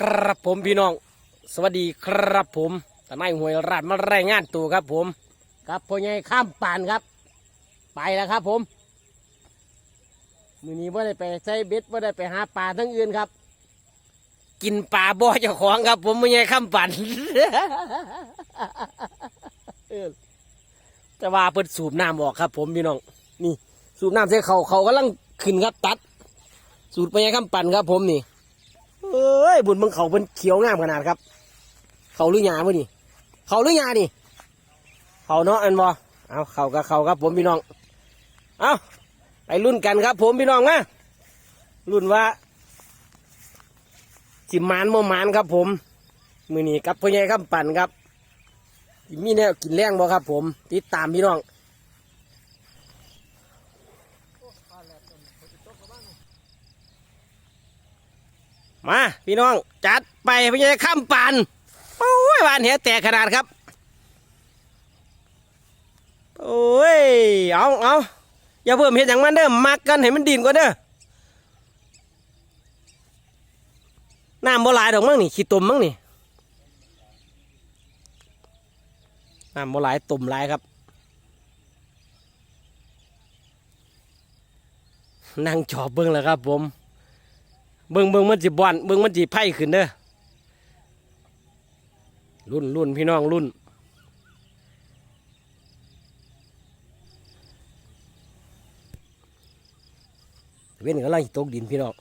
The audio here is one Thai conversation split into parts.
ครับผมพี่น้อง สวัสดีครับผมทนายหวยราดมารายงานตัวครับผม ครับพ่อใหญ่ข้ามป่านครับ ไปแล้วครับผมมือนี้ว่าได้ไปใช้เบ็ดว่าได้ไปหาปลาทั้งอื่นครับ กินปลาบ่อเจ้าของครับ ผมพ่อใหญ่ข้ามป่านแต่ว่าเปิดสูบน้ำออกครับ ผมพี่น้อง นี่ สูบน้ำใส่เขาเขากำลังขึ้นครับตัด สูตรพ่อใหญ่ข้ามป่านครับผมนี่ เอ้ยบุญมึงเขาเป็นเขียวงามขนาดครับ เขาหรือหยาบ่นี่ เขาหรือหยานี่ เขาเนาะอันบอเอาเขากับเขาครับผมพี่น้อง เอาไปรุ่นกันครับ ผมพี่น้องนะรุ่นว่าสิมานโมมานครับ ผมมือนี้กับพ่อใหญ่คำปั่นครับมีแนวกินแรงบ่ครับ ผม ติดตามพี่น้อง มาพี่น้องจัดไปพญาข้ามปันโอ้ยบานเหียแตกขนาดครับโอ้ยเอาเอาอย่าเพิ่มเห็ดอย่างมันเด้อมักกันให้มันดินก่อนเด้อน้ำบ่ลายดอกมั้งนี่ขี้ตุ่มมั้งนี่น้ำบ่ลายตุ่มลายครับนั่งจอบเบิ้งแล้วครับผม เบิ่งเบิ่งมันจิบอนเบิ่งมันจิไพ่ขึ้นเด้อรุ่นรุ่นพี่น้องรุ่นเว้นกำลังตกดินพี่น้อง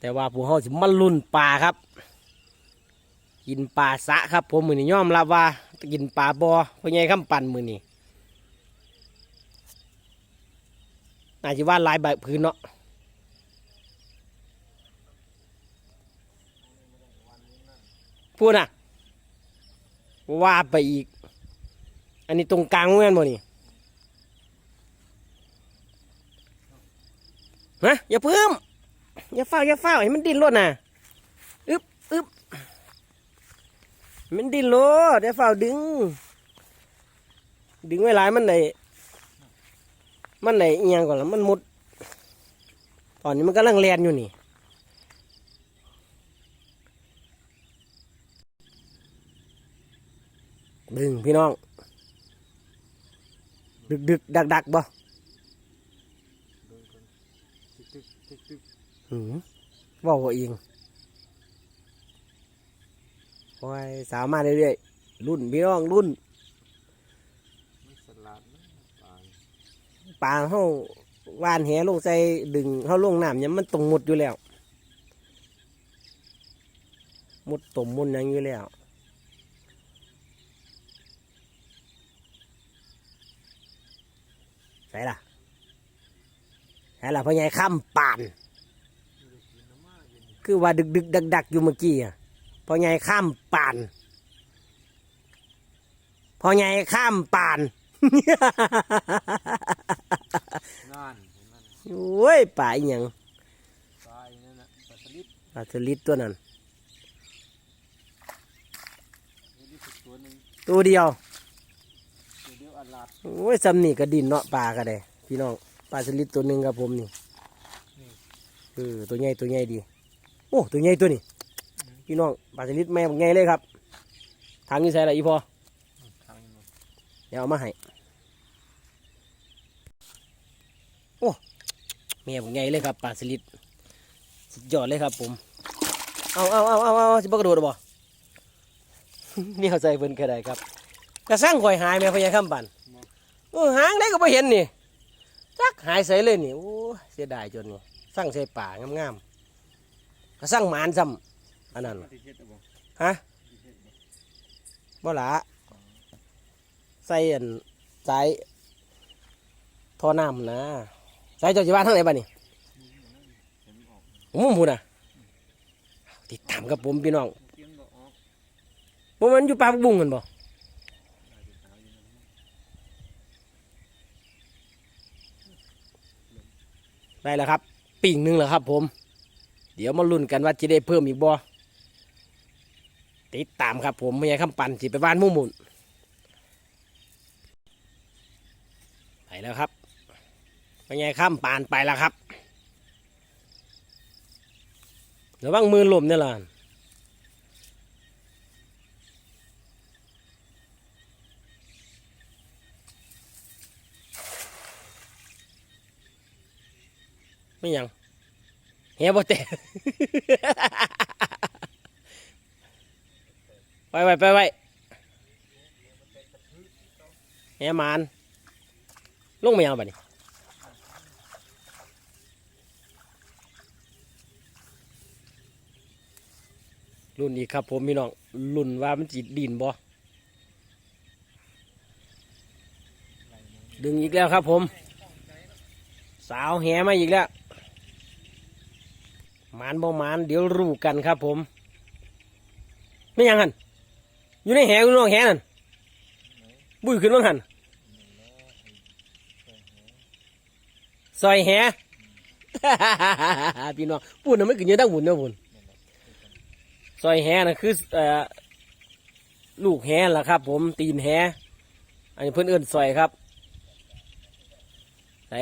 แต่ว่าผู้เฮาสิมันรุ่นปลาครับ กินปลาสะครับ ผมมือนี้ยอมรับว่ากินปลาบอเพราะไงคำปั่นมือนี้น่าจจะว่าลายใบพื้นเนาะ พูดน่ะว่าไปอีก อันนี้ตรงกลางแม่นบ่นี่ฮะอย่าเพิ่มอย่าเฝ้าอย่าเฝ้าให้มันดิ้นรดน่ะอึบอึบมันดิ้นรดอย่าเฝ้าดึง ดึงไว้หลายมันได้มันได้เอียงก่อนแล้วมันมุด ตอนนี้มันกำลังแลนอยู่นี่ ดึงพี่น้อง ดึกดึกดักดักบ่หืมว่าว่าเองโอ้ยสาวมาเรื่อยๆรุ่นพี่น้องรุ่นปลาเฮาวานแหลงใส่ดึงเฮาลงน้ำเนี่ยมันตรงหมดอยู่แล้ว หมดตมมุนยังอยู่แล้ว ใส่ล่ะใส่ล่ะพ่อใหญ่ข้ามป่าน คือว่าดึกดึกดักดักอยู่เมื่อกี้อะพ่อใหญ่ข้ามป่านพ่อใหญ่ข้ามป่านนเห็นโอ้ยป่าอหย่างตายนั่นน่ะปลาสลิดปลาสลิดตัวนั้นตัวเดียว ตัวเดียวอันลาด โอ้ยซ้ำนี่ก็ดินเนาะปลาก็ได้พี่น้องปลาสลิดตัวหนึ่งครับผมนี่เออตัวใหญ่ตัวใหญ่ดี โอ้ตัวใหญ่ตัวนี้พี่น้องปลาสลิดแม่บอกใหญ่เลยครับทางนี้ใส่อะไรอีพอทางนี้เดี๋ยวเอามาให้โอ้แม่บอกใหญ่เลยครับปลาสลิดสุดยอดเลยครับผมเอาเอาเอาเอาเอาสิบกระโดดบ่นี่เขาใส่เพิ่นก็ได้ครับกระสร้างข่อยหายแม่พญาคำปัน เออหางได้ก็บ่เห็นนี่จักหายใส่เลยนี่โอ้เสียดายจนนี่สร้างใส่ป่างามๆกระสร้างหมานซ้ำอันนั้นที่เฮ็ดเอาบ่ฮะบ่ละใส่อันสายท่อน้ำนะสายเจ้าจีบ้านทางไหนบ้านี่มันออกผมพูดนะติดตามกับผมพี่น้องผมมันอยู่ปลาบุ้งกันบ่ น่าจะตายอยู่นั่นมั้ง ได้แล้วครับปิ่งหนึ่งแล้วครับ ผม เดี๋ยวมาลุ้นกันว่าจะได้เพิ่มอีกบ่ติดตามครับ ผมไม่ใช่คำปั่นสิไปบ้านมุ่มุนไปแล้วครับไม่ใช่คำปั่นไปแล้วครับระวังมือหล่มเนี่ยล่ะ ไม่ยังเฮียบ่แตกไปไปไปไปเฮียมานลงไม่เอาบัดนี้รุ่นนี้ครับผมพี่น้องรุ่นว่ามันจิดินบ่ดึงอีกแล้วครับผม สาวแหมาอีกแล้ว มานบ่มานเดี๋ยวรู้กันครับผม ไม่ยังหันอยู่ในแหอยู่นอกแหนั่นบุ้ยขึ้นว่างหันซอยแหพี่น้องพูดน่ะไม่ขึ้นเยอะตั้งบุญเนาะบุญซอยแหนะคือเอ่อลูกแหล่ะครับ ผมตีนแหอันนี้เพื่อนเอื้นซอยครับไหน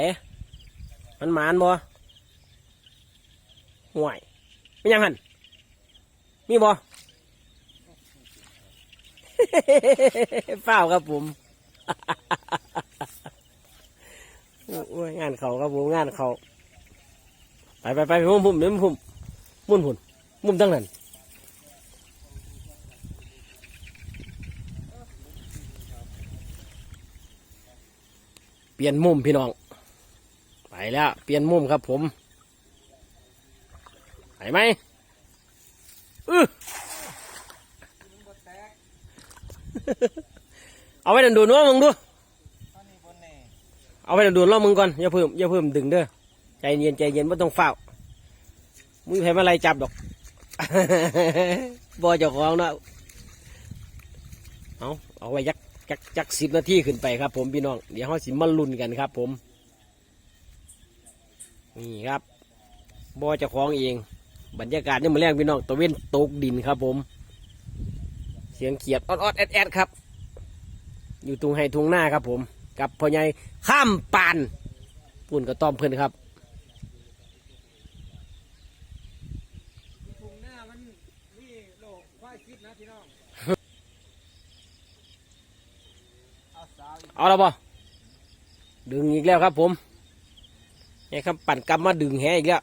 มันหมานบ่ ห่วยไม่ยังหันมีบ่เฝ้าครับผมงานเขาครับผมงานเขาไปไปไปมุมมุมเดี๋ยวมุมมุมหุ่นมุมตั้งนั้นเปลี่ยนมุมพี่น้อง ไปแล้ว เปลี่ยนมุมครับผม ไปไหมอื้อเอาไว้ดันดูนว่ามึงดู เอาไว้ดันดูนรอมึงก่อน อย่าเพิ่มอย่าเพิ่มดึงเด้อ ใจเย็นใจเย็นไม่ต้องเฝ้ามึงใครมาไล่จับดอกบอเจ้าของนะเอาเอาไว้ยักจักจักสิบนาทีขึ้นไปครับ ผมพี่น้อง เดี๋ยวเขาสิมาลุ้นกันครับ ผม นี่ครับบอเจะคล้าของเอง บรรยากาศนี่มาแรงพี่น้องตะเวนตกดินครับผม เสียงเขียดออดออดแอดแอดครับ อยู่ตรงไฮทุงหน้าครับผม กับพ่อใหญ่ข้ามปานปุ่นกระต้อมเพื่อนครับเอาแล้วบ่ดึงอีกแล้วครับผมไอ้ครับปั่นกำมาดึงแหอีกแล้ว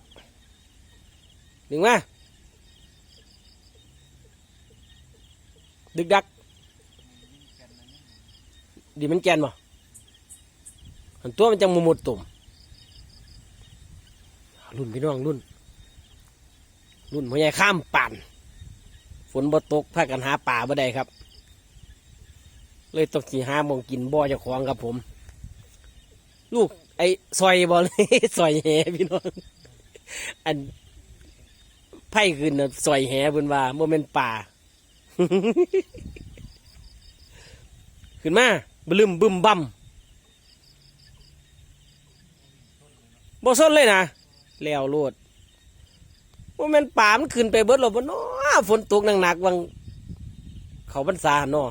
ดึงมา ดึกดัก ดีมันแกนบ่อันตัวมันจังมหมดตุ่มรุ่นพี่น้องรุ่น รุ่นพ่อใหญ่ข้ามป่านฝนบ่ตกพากันหาป่าบ่ได้ครับ เลยต้องสีห้ามองกินบ่อจ้าของครับผม ลูกไอ้ซอยบ่เลยซอยแหพี่น้อง อัน ไผ่ขึ้นน่ะซอยแหเพิ่นว่าบ่แม่นป่า ขึ้นมาบลึมบึมบั่มบ่สนเลยนะแล้วโลดว่าแม่นป่ามันขึ้นไปเบิดหรอบ่เนาะฝนตกหนักๆวังเขาบรรษาเนาะ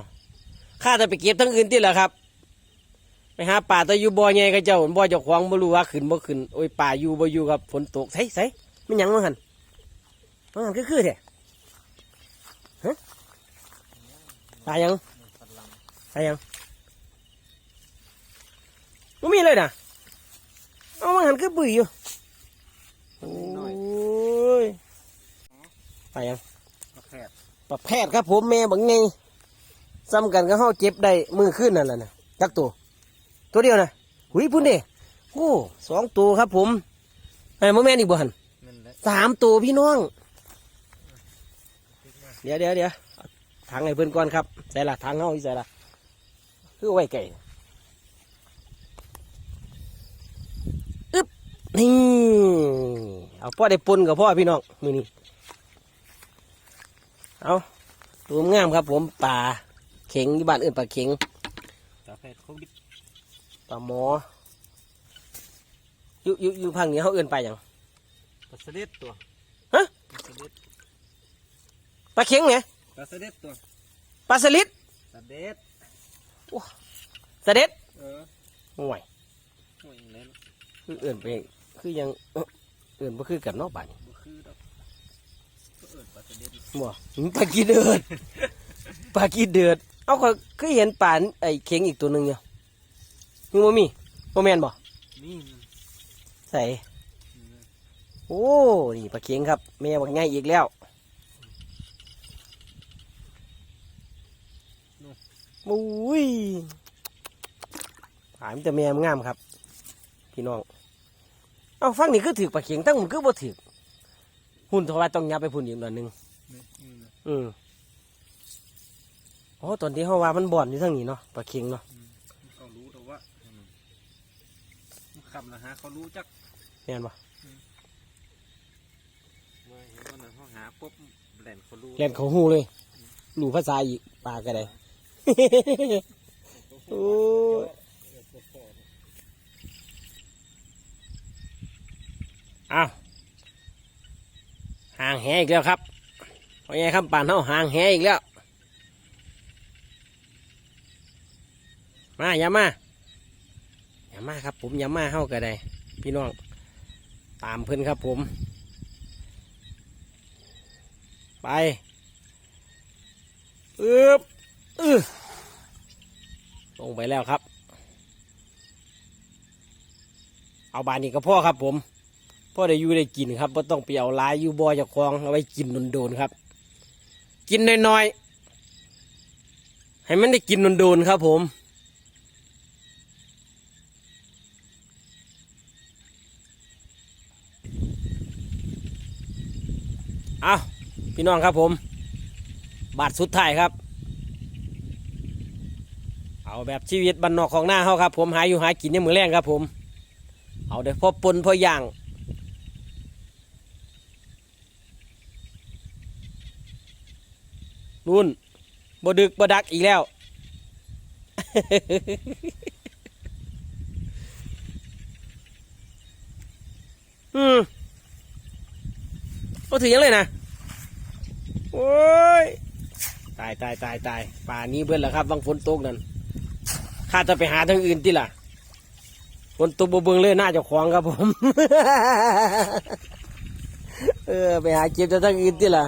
ข้าจะไปเก็บทั้งอื่นที่แหละครับ ไปหาป่าแตะอยู่บ่อใหญ่ก็เจ้าบ่อเจ้าของบ่รู้ว่าขึ้นบ่ขึ้นโอ้ยป่าอยู่บ่อยู่ครับฝนตกใส่ใส่ไม่ยังว่าหั่น ว่าหั่นคือคือแท้ฮะตายยังสันลใช่ยังไม่มีเลยนะเอามาหันก็บุยอยู่โอ้ยไปยังำมาแคบปะแพทย์ครับผมแม่บังไงซ้ำกันก็เข้าเจ็บได้มือขึ้นนั่นแหละนะจักตัว ตัวเดียวนะหุยพุ่นเด้โอ้สองตัวครับผมไอ้โมแม่นอีกบ่หันนั่นแหละสามตัวพี่น้อง เดี๋ยวเดี๋ยวเดี๋ยวเอาถังให้เพื่อนก่อนครับใส่ละถังเฮาอีใส่ละคือเอาไว้ไก่อึ๊บนี่เอาพ่อได้ปนกับพ่อพี่น้องมือนี้เอาตัวงามครับ ผมป่าเข็งที่บ้านอื่นป่าเข็งตาแพทย์โควิดป่าหมออยู่อยู่อยู่พังนี้เขาเอื่นไปอย่างปลาสลิดตัวฮะปลาสลิด ปลาเข็งไงปลาสลิดตัวปลาสลิดสเด็ดสะเด็ดเออห่วยโอ้ยเล่นคือเอื่นไปคือยังเอ้อเอื่นบ่คือกันเนอกบ้านบ่คือดอกสอิดปลาสลิดบ่ปลากีเดือดปลากีเดือดเอาก็เคยเห็นปลาไอ้เข็งอีกตัวหนึ่งเนี่ยมีบ่มีบ่แม่นบ่นี่ใส่โอ้นี่ปลาเข็งครับแม่บักง่ายอีกแล้ว มุ้ยผามแต่แม่มันงามครับ พี่น้อง เอาฟังนี่คือถือปลาเข็งตั้งมันคือบ่ถือหุ่นทว่าต้องยับไปพุ่นอีกหน่อยหนึงอืมอ๋อตอนที่เขาว่ามันบ่อนอยู่ทางนี้เนาะปลาเข็งเนาะเขารู้แต่ว่าคำนะฮะเขารู้จักแม่นบ่เมื่อเห็นวันนั้นเขาหาปุ๊บแหลนเขารู้เรียนเขาหูเลยรู้ภาษาอีกปลาก็ได้ โอ้อ้าวห่างแหอีกแล้วครับเพราะไงคำป่านเขาห่างแหอีกแล้ว มาอย่ามาอย่ามาครับ ผมอย่ามาเข้าก็ได้พี่น้องตามเพื่อนครับผม ไปอึ๊บ อือลงไปแล้วครับ เอาบานนี้ก็พ่อครับ ผมพ่อได้อยู่ได้กินครับไ่ต้องไปเอาลายอยู่บ่อจากคลองเอาไว้กินโดนๆครับ กินน้อยๆให้มันได้กินโดนๆครับ ผมเอาพี่น้องครับผม บาทสุดท้ายครับ เอาแบบชีวิตบรรนอกของหน้าเขาครับ ผมหาอยู่หากินในมือแรงครับ ผม เอาเดี๋ยวพอปนพอย่างนุ่นบดึกบดักอีกแล้ว อืมก็ถือยังเลยนะ โอ้ย ตายตายตายตายป่านี้เบิ้ลแล้วครับบางฝนตกนั่น ข้าจะไปหาทางอื่นที่ล่ะฝนตกบ่เบิ่งเลยน่าเจะคลองครับผม เออไปหาเก็บจากทางอื่นที่ล่ะ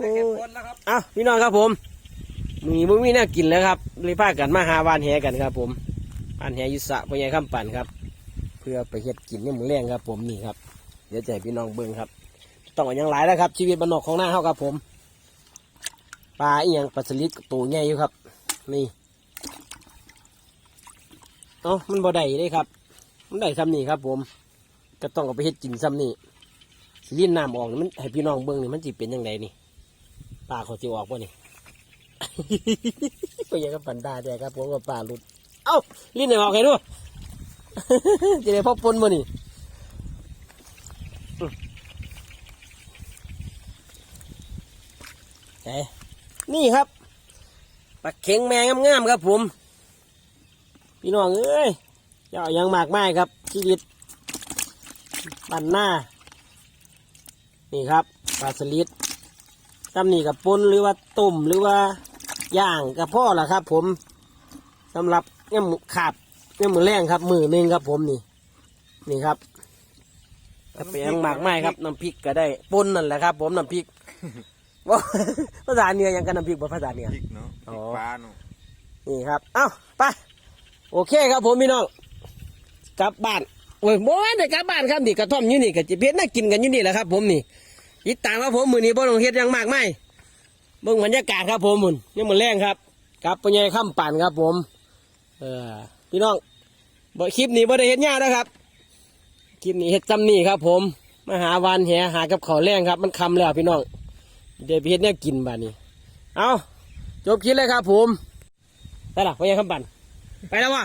ได้เก็บคนแล้วครับอ้าวพี่น้องครับผมมีบ่มีแน่ากินแล้วครับเลยพากันมาหาวานแหกันครับ ผมวานแหอยุสะพ่อใหญ่ข้ามปั่นครับ เพื่อไปเฮ็ดกินในหมูแรงครับ ผมนี่ครับเดี๋ยวจะให้พี่น้องเบิ่งครับ ต้องเอาอย่างหลายแล้วครับ ชีวิตบ้านนอกของหน้าเฮาครับผมปลาอีหยังปลาสลิดตัวใหญ่อยู่ครับ นี่ เอ้ามันบ่ได้เลยครับ มันได้ซ้ำนี่ครับ ผม ก็ต้องเอาไปเฮ็ดกินซ้ำนี่สิลิ้นน้ำออกนี่มันให้พี่น้องเบิ่งนี่มันจิเป็นยังไงนี่ปลาเขาจิออกป่ะนี่ ก็ยังกับปันตาแต่ครับผมกับปลาหลุด เอ้าลิ้นไหนออกไงดูจะได้พอปนบ่นี่นนี่ครับปลาเข็งแมงงามๆครับผม พี่น้องเอ้ยเจ้ายังมากไม้ครับชีวิตปันหน้า นี่ครับปลาสลิดตำนี่กับปนหรือว่าต้มหรือว่าย่างกับพ่อละครับ ผมสำหรับเนี่ยหมูขาบเนี่ยมือแรงครับ มือหนึ่งครับ ผมนี่ นี่ครับกระเปียงหมากไม้ครับน้ำพริกก็ได้ปนนั่นแหละครับ ผมน้ำพริกว่าภาษาเหนือยังกันน้ำพริกบ่ภาษาเหนือพริกเนาะพริกปลาเนาะนี่ครับ เอ้าไป โอเคครับผมพี่น้องกลับบ้านโอ้ยบ่ได้กลับบ้านครับนี่กระท่อมอยู่นี่กับจิเพชรน่ากินกันอยู่นี่แหละครับ ผมนี่ติดตามครับผมมือนี้บ่ต้องเฮ็ดยังมากไม่เบิ่งบรรยากาศครับผมมุนนี่มือแรงครับกับปัญญาข้ามปั่นครับผม เออพี่น้องบ่คลิปนี้บ่ได้เฮ็ดยากนะครับคลิปนี้เฮ็ดจำนี่ครับ ผมมาหาวานแหหากับเขาแรงครับ มันคำแล้วพี่น้องเดี๋ยวเฮ็ดเนี่ยกินบ้านี้เอาจบคลิปเลยครับ ผมไปละไปยังคำปั่น ไปแล้ววะ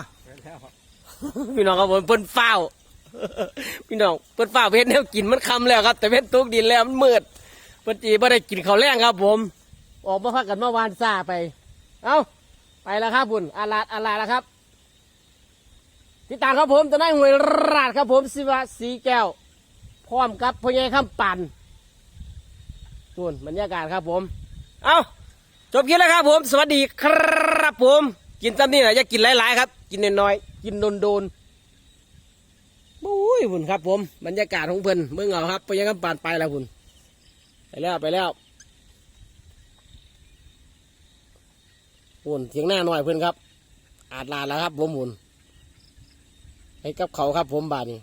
พี่น้องครับผมเปิ้นเฝ้าวพี่น้องเปิ้นเฝ้าวเพชรแนวกินมันคำแล้วครับ แต่เพชรตุกดินแล้วมันมืดเปิ้นจีไม่ได้กินข้าวแรงครับ ผม ออกมาพักกันเมื่อวานซาไป เอ้าไปแล้วครับคุณอาลาดอาลาดแล้วครับติดตามครับผมตอนนั้หวยราดครับผมสิวะสีแก้ว พร้อมกับพ่อใหญ่ข้ามปั่นส่วนบรรยากาศครับผม เอาจบกินแล้วครับผม สวัสดีครับผม กินซ้ำนี่นะจะกินหลายๆครับ กินน้อยๆกินโดนๆบุ้ยพุ่นครับ ผมบรรยากาศของเพิ่นเมื่อเหงาครับไปยังกับปานไปแล้วคุณไปแล้วไปแล้วคุณนเสียงหน้าหน่อยเพิ่นครับ อาจลาแล้วครับผมพุ่นให้กับเขาครับผมบาดนี้